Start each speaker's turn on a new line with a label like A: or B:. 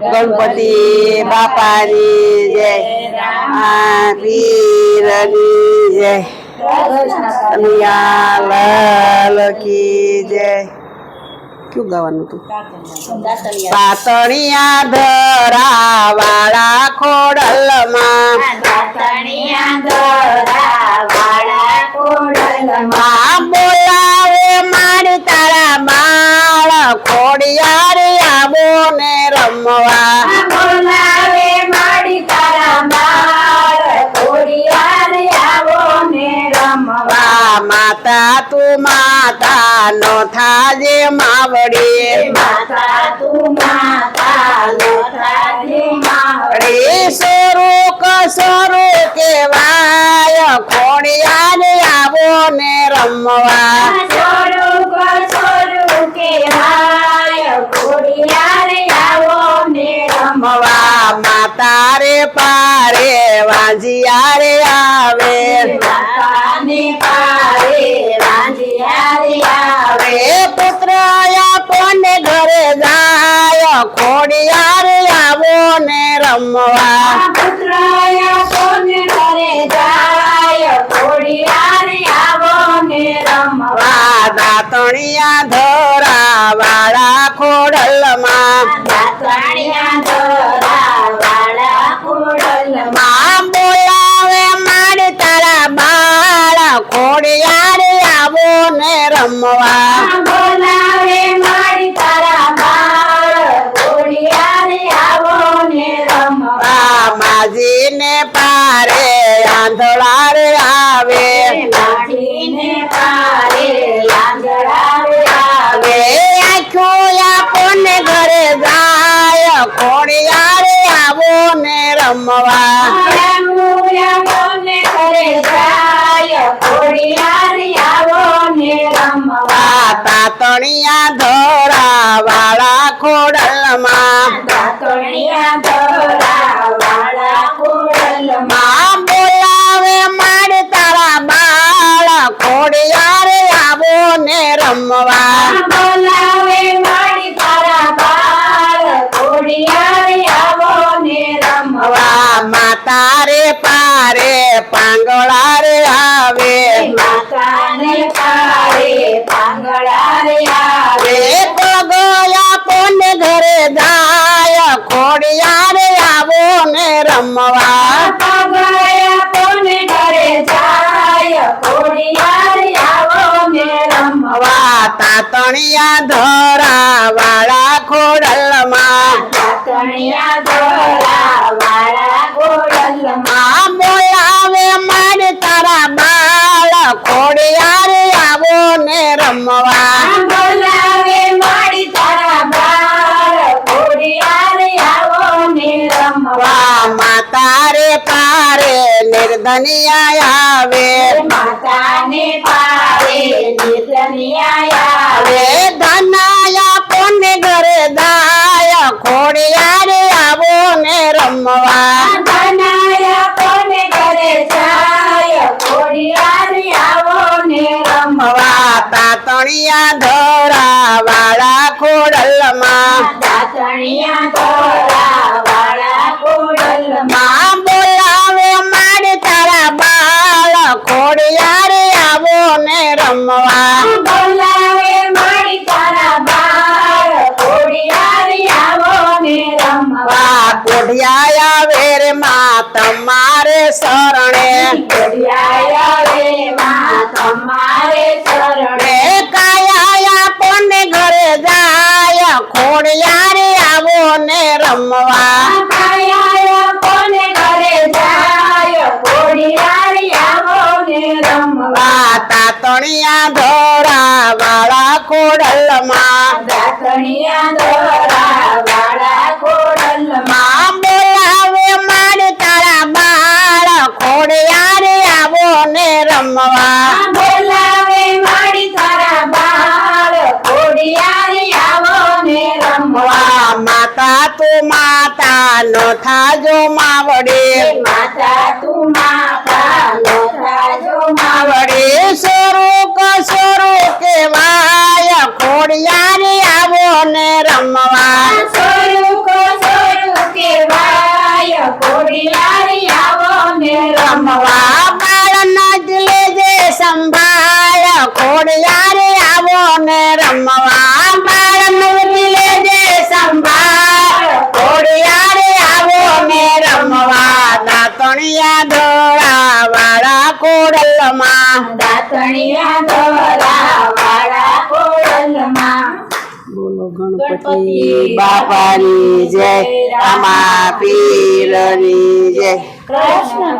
A: ગણપતિ, બાપાની જય. પીરની જય. કનૈયાલાલ કી જય. કયું ગાવાનું હતું? પાતણિયા ધરા વાળા ખોડલમાં માં રમવા
B: બોલાવે માડી તારા બાળ. કોડિયાર આવો ને રમવા.
A: માતા તું માતા નો થાજે માવડી.
B: માતા તું માતા નો થાજે માવડી.
A: સોરું કસોરું કેવાય ખોડિયાર આવો ને રમવા
B: સોરું સોરું કહેવાય કોડિયાર આવો ને રમવા
A: રમવા રે પારે વાંજિયારે આવે.
B: માતાને પારે આવે.
A: રે પુત્ર કોને ઘરે જાય. ખોડિયાર આવો ને રમવા.
B: પુત્રયા કોને ઘરે જાય. કોડિયાર આવો ને રમવા.
A: વા દાતણિયા ધોરા વાળા ખોડલમાં.
B: દાતણિયા દોરા
A: આવે. પારે આખો ઘરે જાય. ખોડિયાર આવો ને રમવા. તાતણિયા ધોરા રમવા
B: બોલાવે મારી તારા બાળ કોડિયાર આવો ને રમવા.
A: વા માતા રે પારે પાંગળા રે આવે.
B: માતાને પારે પાંગળા રે આવે.
A: રે પગયા કોને ઘરે જાય ખોડિયાર આવો ને રમવા
B: પગયા કોને ઘરે જાય કોડિયાર આવો ને રમવા
A: વા તાતણિયા ધોરા વાળા ખોડલમાં.
B: વાળા
A: માં બોલાવે મારે તારા બાળ. ખોડિયાર આવો ને રમવા.
B: બોલાવે મારી તારા બાળ. કોડિયાર આવો ને રમવા.
A: માતા રે પારે નિર્ધનિયા આવે.
B: માતાને આવે
A: ધનાયા કોને ઘરે દાય આવો ને રમવા.
B: બનાયા કોને ઘરે જાય કોડિયાર આવો ને રમવા.
A: તાતણિયા ધોરા વાળા ખોડલમાં.
B: દાતણિયા દોરા
A: આવે રે માં તમારે શરણે.
B: રે
A: કાયા કોને ઘરે જાય? ખોડિયા આવો ને રમવા.
B: કાયા કોને ઘરે આવો ને રમવા.
A: વા ધોરા વાળા ખોડલમાં.
B: દાતણિયા ધોરા વાળા કોડલમાં
A: માતા તું માતા નો થાજો માવડે.
B: માતા તું માતા નો થાજો
A: માવડે. શેરો કશેરો કેવાય ખોડિયા આવો ને રમવા.
B: શેરો કશેરો કેવાય
A: ખોડિયા આવો ને રમવા બાળના દિલે જે સંભાળ ખોડિયા રે આવો ને રમવા. બોલો
B: ગણપતિ
A: બાપાની જય રામા પીરની જય.
B: કૃષ્ણ